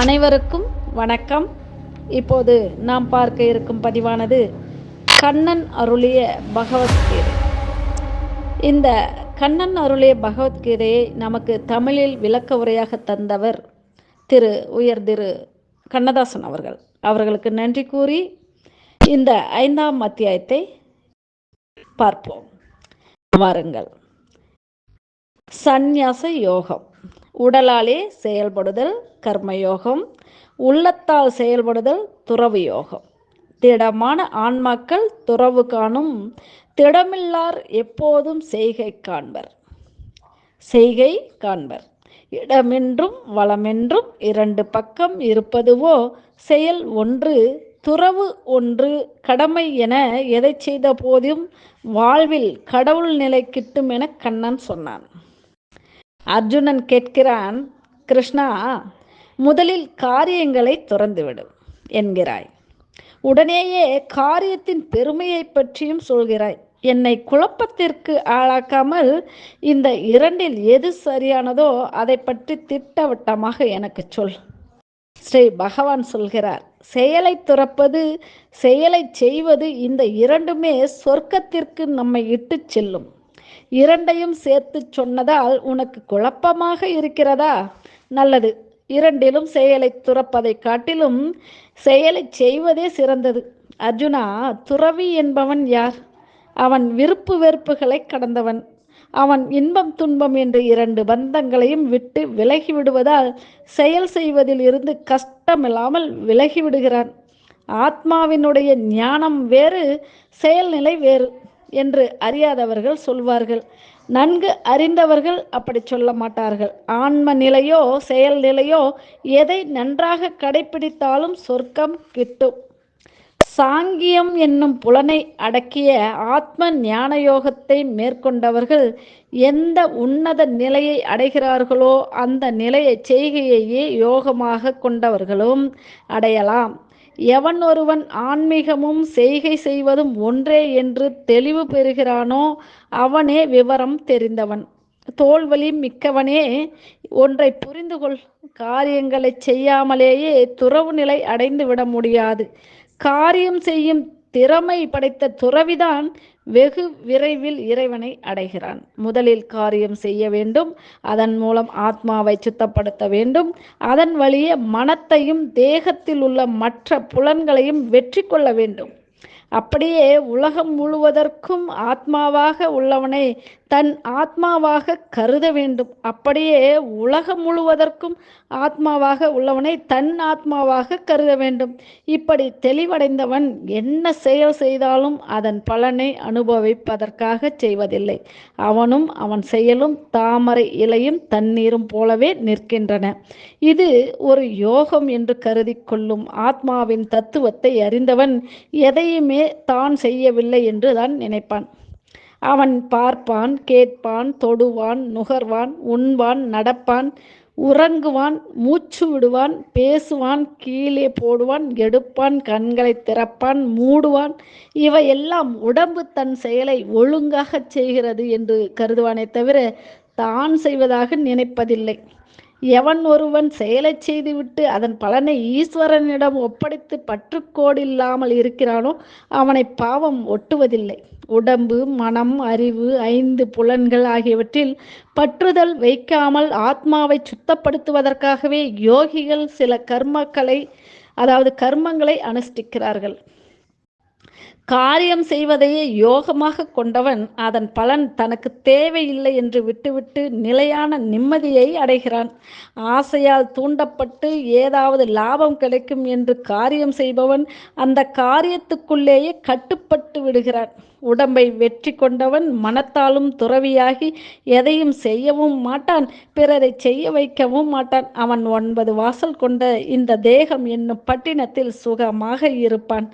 அனைவருக்கும் வணக்கம். இப்போது நாம் பார்க்க இருக்கும் பதிவானது கண்ணன் அருளிய பகவத்கீதை. இந்த கண்ணன் அருளிய பகவத்கீதையை நமக்கு தமிழில் விளக்க உரையாக தந்தவர் திரு உயர் திரு கண்ணதாசன் அவர்கள். அவர்களுக்கு நன்றி கூறி இந்த ஐந்தாம் அத்தியாயத்தை பார்ப்போம். வாருங்கள். சந்நியாச யோகம். உடலாலே செயல்படுதல் கர்மயோகம் உள்ளத்தால் செயல்படுதல் துறவு யோகம். திடமான ஆன்மாக்கள் துறவு காணும் திடமில்லார் எப்போதும் செய்கை காண்பர். செய்கை காண்பர். இடமென்றும் வளமென்றும் இரண்டு பக்கம் இருப்பதுவோ செயல் ஒன்று துறவு ஒன்று கடமை என எதை செய்த போதும் வாழ்வில் கடவுள் நிலை கிட்டும் என கண்ணன் சொன்னான். அர்ஜுனன் கேட்கிறான் கிருஷ்ணா முதலில் காரியங்களை துறந்துவிடும் என்கிறாய். உடனேயே காரியத்தின் பெருமையை பற்றியும் சொல்கிறாய். என்னை குழப்பத்திற்கு ஆளாக்காமல் இந்த இரண்டில் எது சரியானதோ அதை பற்றி திட்டவட்டமாக எனக்கு சொல். ஸ்ரீ பகவான் சொல்கிறார் செயலை துறப்பது செயலை செய்வது இந்த இரண்டுமே சொர்க்கத்திற்கு நம்மை இட்டு செல்லும். இரண்டையும் சேர்த்து சொன்னதால் உனக்கு குழப்பமாக இருக்கிறதா? நல்லது இரண்டிலும் செயலை துறப்பதை காட்டிலும் செயலை செய்வதே சிறந்தது. அர்ஜுனா துறவி என்பவன் யார்? அவன் விருப்பு வெறுப்புகளை கடந்தவன். அவன் இன்பம் துன்பம் என்று இரண்டு பந்தங்களையும் விட்டு விலகி விடுவதால் செயல் செய்வதில் இருந்து கஷ்டமில்லாமல் விலகி விடுகிறான் ஆத்மாவினுடைய ஞானம் வேறு செயல்நிலை வேறு என்று அறியாதவர்கள் சொல்வார்கள். நன்கு அறிந்தவர்கள் அப்படி சொல்ல மாட்டார்கள். ஆன்ம நிலையோ செயல் நிலையோ எதை நன்றாக கடைபிடித்தாலும் சொர்க்கம் கிட்டும். சாங்கியம் என்னும் புலனை அடக்கிய ஆத்ம ஞான யோகத்தை மேற்கொண்டவர்கள் எந்த உன்னத நிலையை அடைகிறார்களோ அந்த நிலையை செய்கையையே யோகமாக கொண்டவர்களும் அடையலாம். எவன் ஒருவன் ஆன்மீகமும் செய்கை செய்வதும் ஒன்றே என்று தெளிவு பெறுகிறானோ அவனே விவரம் தெரிந்தவன். தோல்வலி மிக்கவனே ஒன்றை புரிந்து கொள். காரியங்களை செய்யாமலேயே துறவு நிலை அடைந்து விட முடியாது. காரியம் செய்யும் திறமை படைத்த துறவிதான் வெகு விரைவில் இறைவனை அடைகிறான். முதலில் காரியம் செய்ய வேண்டும். அதன் மூலம் ஆத்மாவை சுத்தப்படுத்த வேண்டும். அதன் வழியே மனத்தையும் தேகத்தில் உள்ள மற்ற புலன்களையும் வெற்றி கொள்ள வேண்டும். அப்படியே உலகம் முழுவதற்கும் ஆத்மாவாக உள்ளவனை தன் ஆத்மாவாக கருத வேண்டும். அப்படியே உலகம் முழுவதற்கும் ஆத்மாவாக உள்ளவனை தன் ஆத்மாவாக கருத வேண்டும். இப்படி தெளிவடைந்தவன் என்ன செயல் செய்தாலும் அதன் பலனை அனுபவிப்பதற்காக செய்வதில்லை. அவனும் அவன் செயலும் தாமரை இலையும் தண்ணீரும் போலவே நிற்கின்றன. இது ஒரு யோகம் என்று கருதி கொள்ளும் ஆத்மாவின் தத்துவத்தை அறிந்தவன் எதையுமே தான் செய்யவில்லை என்று தான் நினைப்பான். அவன் பார்ப்பான் கேட்பான் தொடுவான் நுகர்வான் உண்பான் நடப்பான் உறங்குவான் மூச்சு விடுவான் பேசுவான் கீழே போடுவான் எடுப்பான் கண்களை திறப்பான் மூடுவான். இவையெல்லாம் உடம்பு தன் செயலை ஒழுங்காக செய்கிறது என்று கருதுவானே தவிர தான் செய்வதாக நினைப்பதில்லை. எவன் ஒருவன் செயலை செய்துவிட்டு அதன் பலனை ஈஸ்வரனிடம் ஒப்படைத்து பற்றுக்கோடில்லாமல் இருக்கிறானோ அவனை பாவம் ஒட்டுவதில்லை. உடம்பு மனம் அறிவு ஐந்து புலன்கள் ஆகியவற்றில் பற்றுதல் வைக்காமல் ஆத்மாவை சுத்தப்படுத்துவதற்காகவே யோகிகள் சில கர்மக்களை அதாவது கர்மங்களை அனுஷ்டிக்கிறார்கள். காரியம் செய்வதையே யோகமாக கொண்டவன் அதன் பலன் தனக்கு தேவையில்லை என்று விட்டுவிட்டு நிலையான நிம்மதியை அடைகிறான். ஆசையால் தூண்டப்பட்டு ஏதாவது லாபம் கிடைக்கும் என்று காரியம் செய்பவன் அந்த காரியத்துக்குள்ளேயே கட்டுப்பட்டு விடுகிறான். உடம்பை வெற்றி கொண்டவன் மனத்தாலும் துறவியாகி எதையும் செய்யவும் மாட்டான் பிறரை செய்ய வைக்கவும் மாட்டான். அவன் ஒன்பது வாசல் கொண்ட இந்த தேகம் என்னும் பட்டினத்தில் சுகமாக இருப்பான்.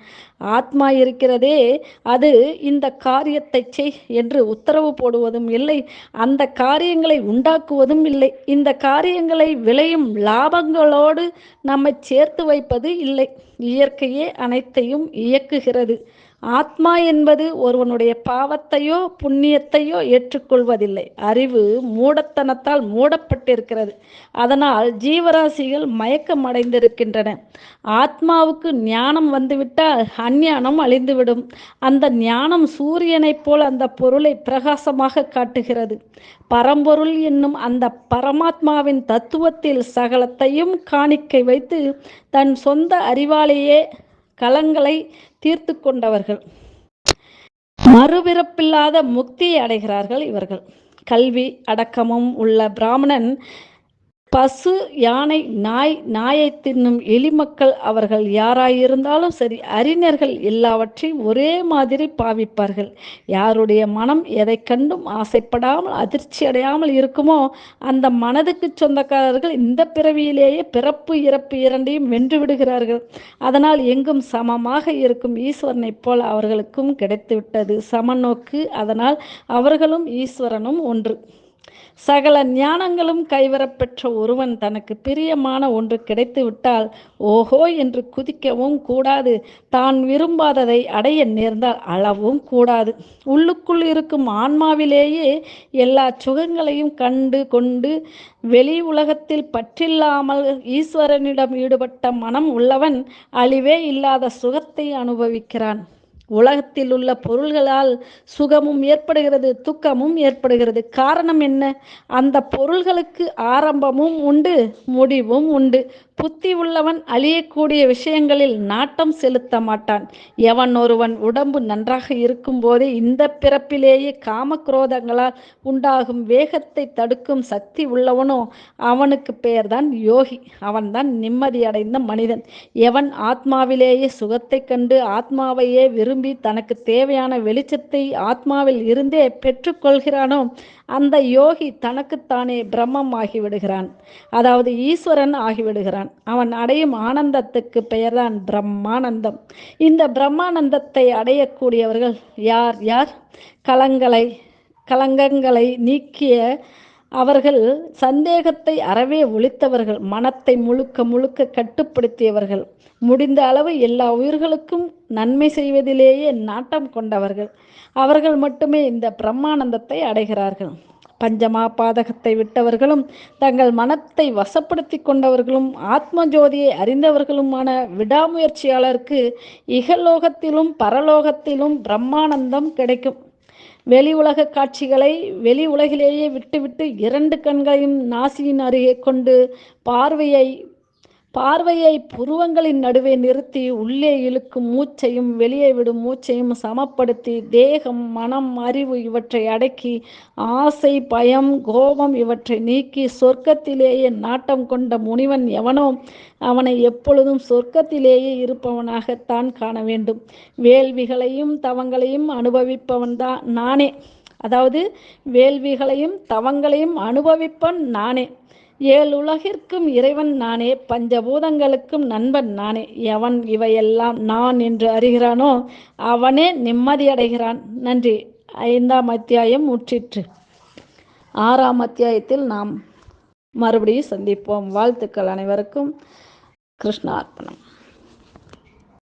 ஆத்மா இருக்கிறதே அது இந்த காரியத்தை செய் என்று உத்தரவு போடுவதும் இல்லை அந்த காரியங்களை உண்டாக்குவதும் இல்லை. இந்த காரியங்களை விளையும் லாபங்களோடு நம்மை சேர்த்து வைப்பது இல்லை. இயற்கையே அனைத்தையும் இயக்குகிறது. ஆத்மா என்பது ஒருவனுடைய பாவத்தையோ புண்ணியத்தையோ ஏற்றுக்கொள்வதில்லை. அறிவு மூடத்தனத்தால் மூடப்பட்டிருக்கிறது. அதனால் ஜீவராசிகள் மயக்கமடைந்திருக்கின்றன. ஆத்மாவுக்கு ஞானம் வந்துவிட்டால் அஞ்ஞானம் அழிந்துவிடும். அந்த ஞானம் சூரியனைப் போல் அந்த பொருளை பிரகாசமாக காட்டுகிறது. பரம்பொருள் என்னும் அந்த பரமாத்மாவின் தத்துவத்தில் சகலத்தையும் காணிக்கை வைத்து தன் சொந்த அறிவாலேயே கலங்களை தீர்த்து கொண்டவர்கள். மறுபிறப்பில்லாத முக்தியை அடைகிறார்கள் இவர்கள். கல்வி அடக்கமும் உள்ள பிராமணன் பசு யானை நாய் நாயை தின்னும் எலிமக்கள் அவர்கள் யாராயிருந்தாலும் சரி அறிஞர்கள் எல்லாவற்றையும் ஒரே மாதிரி பாவிப்பார்கள். யாருடைய மனம் எதை கண்டும் ஆசைப்படாமல் அதிர்ச்சி அடையாமல் இருக்குமோ அந்த மனதுக்கு சொந்தக்காரர்கள் இந்த பிறவியிலேயே பிறப்பு இறப்பு இரண்டையும் வென்று விடுகிறார்கள். அதனால் எங்கும் சமமாக இருக்கும் ஈஸ்வரனைப் போல் அவர்களுக்கும் கிடைத்துவிட்டது சமநோக்கு. அதனால் அவர்களும் ஈஸ்வரனும் ஒன்று. சகல ஞானங்களும் கைவரப்பெற்ற ஒருவன் தனக்கு பிரியமான ஒன்று கிடைத்துவிட்டால் ஓஹோ என்று குதிக்கவும் கூடாது. தான் விரும்பாததை அடைய நேர்ந்தால் அளவும் கூடாது. உள்ளுக்குள் இருக்கும் ஆன்மாவிலேயே எல்லா சுகங்களையும் கண்டு கொண்டு வெளி உலகத்தில் பற்றில்லாமல் ஈஸ்வரனிடம் ஈடுபட்ட மனம் உள்ளவன் அழிவே இல்லாத சுகத்தை அனுபவிக்கிறான். உலகத்தில் உள்ள பொருள்களால் சுகமும் ஏற்படுகிறது துக்கமும் ஏற்படுகிறது. காரணம் என்ன? அந்த பொருள்களுக்கு ஆரம்பமும் உண்டு முடிவும் உண்டு. புத்தி உள்ளவன் அழியக்கூடிய விஷயங்களில் நாட்டம் செலுத்த மாட்டான். எவன் ஒருவன் உடம்பு நன்றாக இருக்கும் போதே இந்த பிறப்பிலேயே காமக்ரோதங்களால் உண்டாகும் வேகத்தை தடுக்கும் சக்தி உள்ளவனோ அவனுக்கு பெயர்தான் யோகி. அவன்தான் நிம்மதியடைந்த மனிதன். எவன் ஆத்மாவிலேயே சுகத்தை கண்டு ஆத்மாவையே விரும்பி தனக்கு தேவையான வெளிச்சத்தை ஆத்மாவில் இருந்தே பெற்றுக்கொள்கிறானோ அந்த யோகி தனக்குத்தானே பிரம்மம் ஆகிவிடுகிறான் அதாவது ஈஸ்வரன் ஆகிவிடுகிறான். அவன் அடையும் ஆனந்தத்துக்கு பெயர்தான் பிரம்மானந்தம். இந்த பிரம்மானந்தத்தை அடையக்கூடியவர்கள் யார்? யார்? கலங்களை கலங்கங்களை நீக்கிய அவர்கள் சந்தேகத்தை அறவே ஒழித்தவர்கள் மனத்தை முழுக்க முழுக்க கட்டுப்படுத்தியவர்கள் முடிந்த அளவு எல்லா உயிர்களுக்கும் நன்மை செய்வதிலேயே நாட்டம் கொண்டவர்கள். அவர்கள் மட்டுமே இந்த பிரம்மானந்தத்தை அடைகிறார்கள். பஞ்சமா பாதகத்தை விட்டவர்களும் தங்கள் மனத்தை வசப்படுத்தி கொண்டவர்களும் ஆத்ம ஜோதியை அறிந்தவர்களுமான விடாமுயற்சியாளருக்கு இகலோகத்திலும் பரலோகத்திலும் பிரம்மானந்தம் கிடைக்கும். வெளி உலக காட்சிகளை வெளி உலகிலேயே விட்டுவிட்டு இரண்டு கண்களையும் நாசியின் அருகே கொண்டு பார்வையை பார்வையை புருவங்களின் நடுவே நிறுத்தி உள்ளே இழுக்கும் மூச்சையும் வெளியே விடும் மூச்சையும் சமப்படுத்தி தேகம் மனம் அறிவு இவற்றை அடக்கி ஆசை பயம் கோபம் இவற்றை நீக்கி சொர்க்கத்திலேயே நாட்டம் கொண்ட முனிவன் எவனோ அவனை எப்பொழுதும் சொர்க்கத்திலேயே இருப்பவனாகத்தான் காண வேண்டும். வேள்விகளையும் தவங்களையும் அனுபவிப்பவன்தான் நானே. அதாவது வேள்விகளையும் தவங்களையும் அனுபவிப்பன் நானே. ஏழு உலகிற்கும் இறைவன் நானே பஞ்சபூதங்களுக்கும் நண்பன் நானே. எவன் இவையெல்லாம் நான் என்று அறிகிறானோ அவனே நிம்மதியடைகிறான் நன்றி. ஐந்தாம் அத்தியாயம் முற்றிற்று. ஆறாம் அத்தியாயத்தில் நாம் மறுபடியும் சந்திப்போம். வாழ்த்துக்கள் அனைவருக்கும். கிருஷ்ணார்ப்பணம்.